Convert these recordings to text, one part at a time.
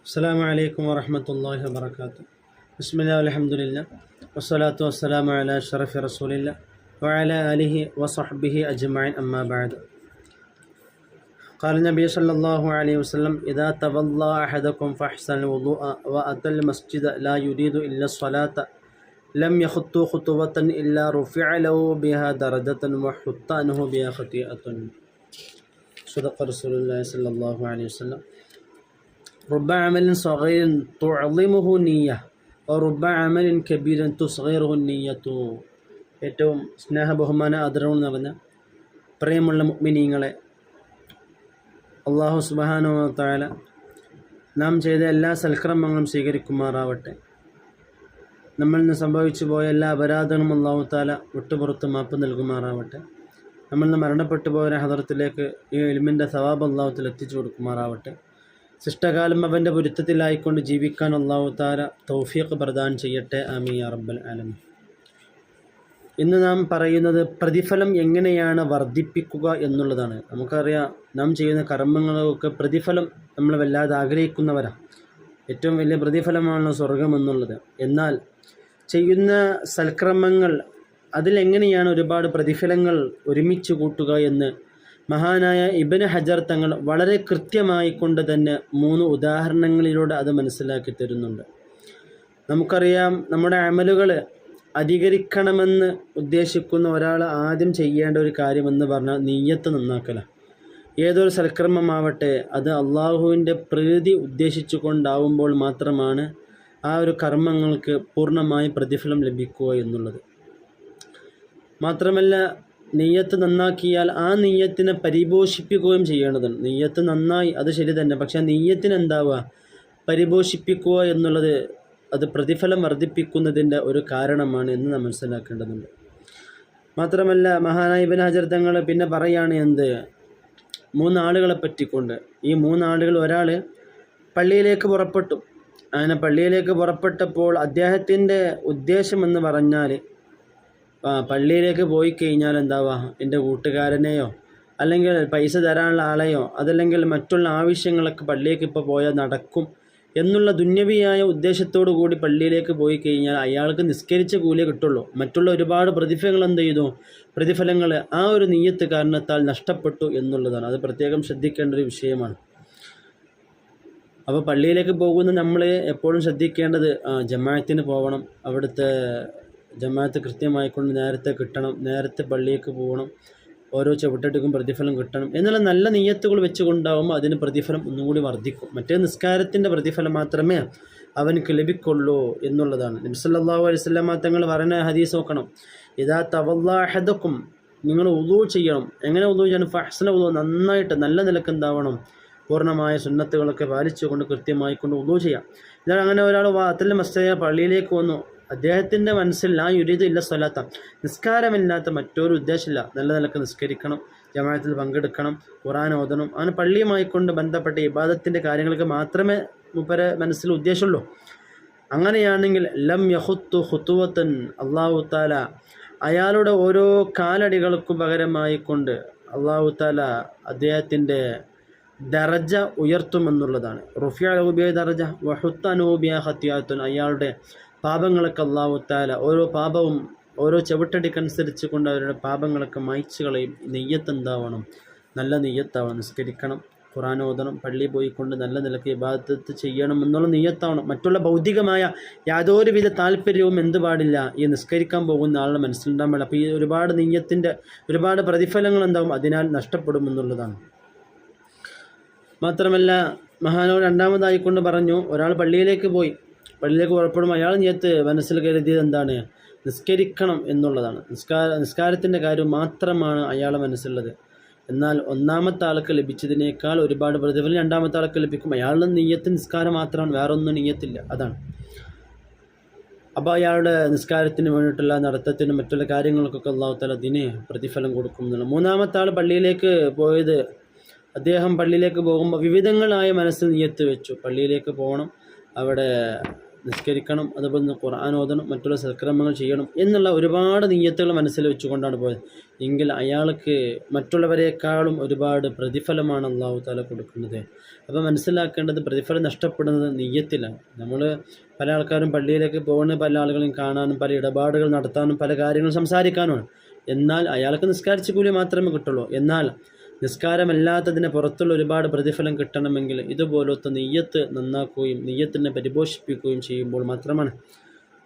السلام عليكم ورحمة الله وبركاته. بسم الله والحمد لله. والصلاة والسلام على أشرف رسول الله وعلى آله وصحبه أجمعين. أما بعد قال النبي صلى الله عليه وسلم إذا تولى أحدكم فأحسن الوضوء وأتى المسجد لا يريد إلا الصلاة لم يخطو خطوة إلا رفع له بها درجة وحط عنه بها خطيئة. صدق رسول الله صلى الله عليه وسلم. رب عمل صغير تعظمه نية ورب عمل كبير تصغيره النية ഏറ്റവും സ്നേഹ ബഹുമാന ആദരവ് നിറഞ്ഞ പ്രിയമുള്ള മുഗ്മിനീങ്ങളെ അള്ളാഹു സുബാനോ താല നാം ചെയ്ത എല്ലാ സൽക്രമങ്ങളും സ്വീകരിക്കുമാറാവട്ടെ നമ്മളിൽ നിന്ന് സംഭവിച്ചു പോയ എല്ലാ അപരാധങ്ങളും അള്ളാഹു താല വിട്ടുപുറത്ത് മാപ്പ് നൽകുമാറാവട്ടെ നമ്മളിൽ നിന്ന് മരണപ്പെട്ടു പോയ ഹദറത്തിലേക്ക് ഈ എലിമിൻ്റെ സവാബ് അള്ളാഹുത്തിൽ എത്തിച്ചു കൊടുക്കുമാറാവട്ടെ ശിഷ്ടകാലം അവന്റെ പൊരുത്തത്തിലായിക്കൊണ്ട് ജീവിക്കാൻ അള്ളാഹു താല തൗഫീഖ് പ്രദാനം ചെയ്യട്ടെ. അമീ അറബൽ ആലമി ഇന്ന് നാം പറയുന്നത് പ്രതിഫലം എങ്ങനെയാണ് വർദ്ധിപ്പിക്കുക എന്നുള്ളതാണ്. നമുക്കറിയാം നാം ചെയ്യുന്ന കർമ്മങ്ങളൊക്കെ പ്രതിഫലം നമ്മൾ വല്ലാതെ ആഗ്രഹിക്കുന്നവരാണ് ഏറ്റവും വലിയ പ്രതിഫലമാണ് സ്വർഗം എന്നുള്ളത്. എന്നാൽ ചെയ്യുന്ന സൽക്രമങ്ങൾ അതിലെങ്ങനെയാണ് ഒരുപാട് പ്രതിഫലങ്ങൾ ഒരുമിച്ച് കൂട്ടുക എന്ന് മഹാനായ ഇബന് ഹജർ തങ്ങൾ വളരെ കൃത്യമായി കൊണ്ട് തന്നെ മൂന്ന് ഉദാഹരണങ്ങളിലൂടെ അത് മനസ്സിലാക്കി തരുന്നുണ്ട്. നമുക്കറിയാം നമ്മുടെ അമലുകൾ അധികരിക്കണമെന്ന് ഉദ്ദേശിക്കുന്ന ഒരാൾ ആദ്യം ചെയ്യേണ്ട ഒരു കാര്യമെന്ന് പറഞ്ഞാൽ നീയത്ത് നന്നാക്കല ഏതൊരു സൽക്രമമാവട്ടെ അത് അള്ളാഹുവിന്റെ പ്രീതി ഉദ്ദേശിച്ചു കൊണ്ടാവുമ്പോൾ മാത്രമാണ് ആ ഒരു കർമ്മങ്ങൾക്ക് പൂർണമായി പ്രതിഫലം ലഭിക്കുക എന്നുള്ളത്. മാത്രമല്ല നെയ്യത്ത് നന്നാക്കിയാൽ ആ നെയ്യത്തിനെ പരിപോഷിപ്പിക്കുകയും ചെയ്യേണ്ടതുണ്ട്. നെയ്യത്ത് നന്നായി അത് ശരി തന്നെ. പക്ഷേ നെയ്യത്തിന് എന്താവുക പരിപോഷിപ്പിക്കുക എന്നുള്ളത് അത് പ്രതിഫലം വർദ്ധിപ്പിക്കുന്നതിന്റെ ഒരു കാരണമാണ് എന്ന് നാം മനസ്സിലാക്കേണ്ടതുണ്ട്. മാത്രമല്ല മഹാനായ ഇബൻ ഹജർ പിന്നെ പറയാണ് എന്ത്? മൂന്നാളുകളെ പറ്റിക്കൊണ്ട്. ഈ മൂന്നാളുകൾ ഒരാൾ പള്ളിയിലേക്ക് പുറപ്പെട്ടു. അങ്ങനെ പള്ളിയിലേക്ക് പുറപ്പെട്ടപ്പോൾ അദ്ദേഹത്തിന്റെ ഉദ്ദേശം എന്ന് പറഞ്ഞാൽ പള്ളിയിലേക്ക് പോയി കഴിഞ്ഞാൽ എന്താവുക എന്റെ കൂട്ടുകാരനെയോ അല്ലെങ്കിൽ പൈസ തരാനുള്ള ആളെയോ അതല്ലെങ്കിൽ മറ്റുള്ള ആവശ്യങ്ങളൊക്കെ പള്ളിയിലേക്ക് ഇപ്പോൾ പോയാൽ നടക്കും എന്നുള്ള ദുന്യവിയായ ഉദ്ദേശത്തോടു കൂടി പള്ളിയിലേക്ക് പോയി കഴിഞ്ഞാൽ അയാൾക്ക് നിസ്കരിച്ച കൂലിയെ കിട്ടുള്ളൂ. മറ്റുള്ള ഒരുപാട് പ്രതിഫലങ്ങൾ എന്ത് ചെയ്തു? പ്രതിഫലങ്ങൾ ആ ഒരു നീയത്ത് കാരണത്താൽ നഷ്ടപ്പെട്ടു എന്നുള്ളതാണ്. അത് പ്രത്യേകം ശ്രദ്ധിക്കേണ്ട ഒരു വിഷയമാണ്. അപ്പോൾ പള്ളിയിലേക്ക് പോകുന്ന നമ്മൾ എപ്പോഴും ശ്രദ്ധിക്കേണ്ടത് ജമാഅത്തിന് പോകണം അവിടുത്തെ ജമാഅത്ത് കൃത്യമായിക്കൊണ്ട് നേരത്തെ കിട്ടണം നേരത്തെ പള്ളിയിലേക്ക് പോകണം ഓരോ ചവിട്ടെടുക്കും പ്രതിഫലം കിട്ടണം എന്നുള്ള നല്ല നെയ്യത്തുകൾ വെച്ചുകൊണ്ടാവുമ്പോൾ അതിന് പ്രതിഫലം ഒന്നുകൂടി വർദ്ധിക്കും. മറ്റേ നിസ്കാരത്തിന്റെ പ്രതിഫലം മാത്രമേ അവനക്ക് ലഭിക്കുള്ളൂ എന്നുള്ളതാണ്. നബ്സല്ലാഹു അലൈഹി സ്വലാമ തങ്ങൾ പറയുന്ന ഹദീസ് നോക്കണം. ഇതാ തവല്ലാഹദക്കും നിങ്ങൾ ഉദു ചെയ്യണം. എങ്ങനെ ഉദു ചെയ്യണം? ഫഹ്സന ഉദു നന്നായിട്ട് നല്ല നിലയ്ക്ക് എന്താവണം? പൂർണമായ സുന്നത്തുകളൊക്കെ പാലിച്ചുകൊണ്ട് കൃത്യമായിക്കൊണ്ട് ഉദു ചെയ്യാം. ഇതാണ് അങ്ങനെ ഒരാൾ വാത്തിൽ മസ്തയ പള്ളിയിലേക്ക് വന്നു. അദ്ദേഹത്തിന്റെ മനസ്സിൽ ആ യുരീത് ഇല്ല സ്വലാത്ത. നിസ്കാരമില്ലാത്ത മറ്റൊരു ഉദ്ദേശമില്ല. നല്ല നിലയ്ക്ക് നിസ്കരിക്കണം ജമാഅത്തിൽ പങ്കെടുക്കണം ഖുറാൻ ഓതണം. അങ്ങനെ പള്ളിയുമായി കൊണ്ട് ബന്ധപ്പെട്ട ഇബാദത്തിന്റെ കാര്യങ്ങൾക്ക് മാത്രമേ മുപ്പര മനസ്സിൽ ഉദ്ദേശമുള്ളൂ. അങ്ങനെയാണെങ്കിൽ ലം യഹുത്തു ഹുത്തുവത്തൻ അള്ളാഹു താല അയാളുടെ ഓരോ കാലടികൾക്കും പകരമായി കൊണ്ട് അള്ളാഹു താല അദ്ദേഹത്തിന്റെ ദറജ ഉയർത്തുമെന്നുള്ളതാണ് റുഫിയ ദറജ വഹുത്ത അനൂബിയ ഹത്യാത്തുൻ അയാളുടെ പാപങ്ങളൊക്കെ അള്ളാഹുത്താല ഓരോ പാപവും ഓരോ ചവിട്ടടിക്കനുസരിച്ച് കൊണ്ട് അവരുടെ പാപങ്ങളൊക്കെ മായ്ച്ചു കളയും. നെയ്യത്ത് എന്താവണം നല്ല നെയ്യത്താവണം നിസ്കരിക്കണം ഖുറാൻ ഓതണം പള്ളിയിൽ പോയിക്കൊണ്ട് നല്ല നിലയ്ക്ക് ഇബാദത്ത് ചെയ്യണം എന്നുള്ള നെയ്യത്താവണം. മറ്റുള്ള ഭൗതികമായ യാതൊരുവിധ താല്പര്യവും എന്ത് പാടില്ല. ഈ നിസ്കരിക്കാൻ പോകുന്ന ആളുടെ മനസ്സിലുണ്ടാകാൻ പാടില്ല അപ്പോൾ ഈ ഒരുപാട് നെയ്യത്തിന്റെ ഒരുപാട് പ്രതിഫലങ്ങൾ എന്താവും? അതിനാൽ നഷ്ടപ്പെടും എന്നുള്ളതാണ്. മാത്രമല്ല മഹാനോ രണ്ടാമതായിക്കൊണ്ട് പറഞ്ഞു ഒരാൾ പള്ളിയിലേക്ക് പോയി. പള്ളിയിലേക്ക് പുറപ്പെടുമ്പോൾ അയാൾ ഞെത്ത് മനസ്സിൽ കരുതിയത് എന്താണ്? നിസ്കരിക്കണം എന്നുള്ളതാണ്. നിസ്കാര നിസ്കാരത്തിന്റെ കാര്യം മാത്രമാണ് അയാളെ മനസ്സിലുള്ളത്. എന്നാൽ ഒന്നാമത്തെ ആൾക്ക് ലഭിച്ചതിനേക്കാൾ ഒരുപാട് പ്രതിഫലം രണ്ടാമത്തെ ആൾക്ക് ലഭിക്കും. അയാളുടെ നെയ്യത്ത് നിസ്കാരം മാത്രമാണ് വേറൊന്നും നെയ്യത്തില്ല അതാണ്. അപ്പോൾ അയാളുടെ നിസ്കാരത്തിന് വേണ്ടിയിട്ടുള്ള നടത്തത്തിനും മറ്റുള്ള കാര്യങ്ങൾക്കൊക്കെ അള്ളാഹു താല അതിന് പ്രതിഫലം കൊടുക്കും എന്നുള്ള മൂന്നാമത്തെ ആൾ പള്ളിയിലേക്ക് പോയത് അദ്ദേഹം പള്ളിയിലേക്ക് പോകുമ്പോൾ വിവിധങ്ങളായ മനസ്സിൽ നീയത്ത് വെച്ചു. പള്ളിയിലേക്ക് പോകണം അവിടെ നിസ്കരിക്കണം അതുപോലെ ഖുർആൻ ഓതണം മറ്റുള്ള സൽക്രമങ്ങൾ ചെയ്യണം എന്നുള്ള ഒരുപാട് നീയത്തുകൾ മനസ്സിൽ വെച്ചുകൊണ്ടാണ് പോയത്. എങ്കിൽ അയാൾക്ക് മറ്റുള്ളവരെക്കാളും ഒരുപാട് പ്രതിഫലമാണ് അള്ളാഹു താല കൊടുക്കുന്നത്. അപ്പോൾ മനസ്സിലാക്കേണ്ടത് പ്രതിഫലം നഷ്ടപ്പെടുന്നത് നീയത്തിലാണ്. നമ്മൾ പല ആൾക്കാരും പള്ളിയിലേക്ക് പോകുന്ന പല ആളുകളെയും കാണാനും പല ഇടപാടുകൾ നടത്താനും പല കാര്യങ്ങളും സംസാരിക്കാനുമാണ്. എന്നാൽ അയാൾക്ക് നിസ്കാരിച്ച കൂലി മാത്രമേ കിട്ടുള്ളൂ. എന്നാൽ നിസ്കാരമല്ലാത്തതിന് പുറത്തുള്ള ഒരുപാട് പ്രതിഫലം കിട്ടണമെങ്കിൽ ഇതുപോലത്തെ നെയ്യത്ത് നന്നാക്കുകയും നെയ്യത്തിനെ പരിപോഷിപ്പിക്കുകയും ചെയ്യുമ്പോൾ മാത്രമാണ്.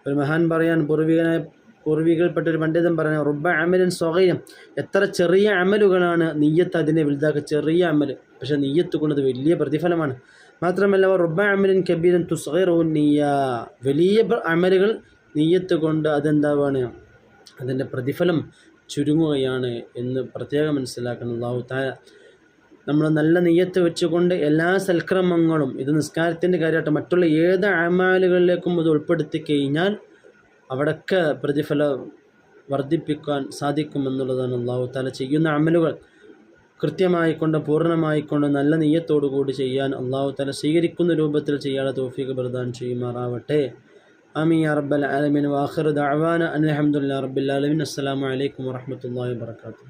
ഒരു മഹാൻ പറയാൻ പൂർവികനായ പൂർവികൾപ്പെട്ട ഒരു പണ്ഡിതൻ പറഞ്ഞ റുബ അമലിൻ സ്വകയം എത്ര ചെറിയ അമലുകളാണ് നെയ്യത്ത് അതിനെ വലുതാക്കുക. ചെറിയ അമൽ പക്ഷേ നെയ്യത്ത് കൊണ്ടത് വലിയ പ്രതിഫലമാണ്. മാത്രമല്ല റുബ അമലിൻ കബീരൻ തുസ്ഗിറു നെയ്യ. വലിയ അമലുകൾ നെയ്യത്ത് കൊണ്ട് അതെന്താവാണ്? അതിന്റെ പ്രതിഫലം ചുരുങ്ങുകയാണ് എന്ന് പ്രത്യേകം മനസ്സിലാക്കണം. അള്ളാഹു താര നമ്മൾ നല്ല നെയ്യത്ത് വെച്ചുകൊണ്ട് എല്ലാ സൽക്രമങ്ങളും ഇത് നിസ്കാരത്തിന്റെ കാര്യമായിട്ട് മറ്റുള്ള ഏത് അമാലുകളിലേക്കും ഇത് ഉൾപ്പെടുത്തി കഴിഞ്ഞാൽ അവിടൊക്കെ പ്രതിഫലം വർദ്ധിപ്പിക്കാൻ സാധിക്കുമെന്നുള്ളതാണ് അള്ളാഹു താല ചെയ്യുന്ന അമലുകൾ. കൃത്യമായിക്കൊണ്ട് പൂർണമായിക്കൊണ്ട് നല്ല നെയ്യത്തോടു കൂടി ചെയ്യാൻ അള്ളാഹു താല സ്വീകരിക്കുന്ന രൂപത്തിൽ ചെയ്യാനുള്ള തോഫീക്ക് പ്രദാനം ചെയ്യുമാറാവട്ടെ. آمين يا رب العالمين وآخر دعوانا أن الحمد لله رب العالمين. السلام عليكم ورحمة الله وبركاته.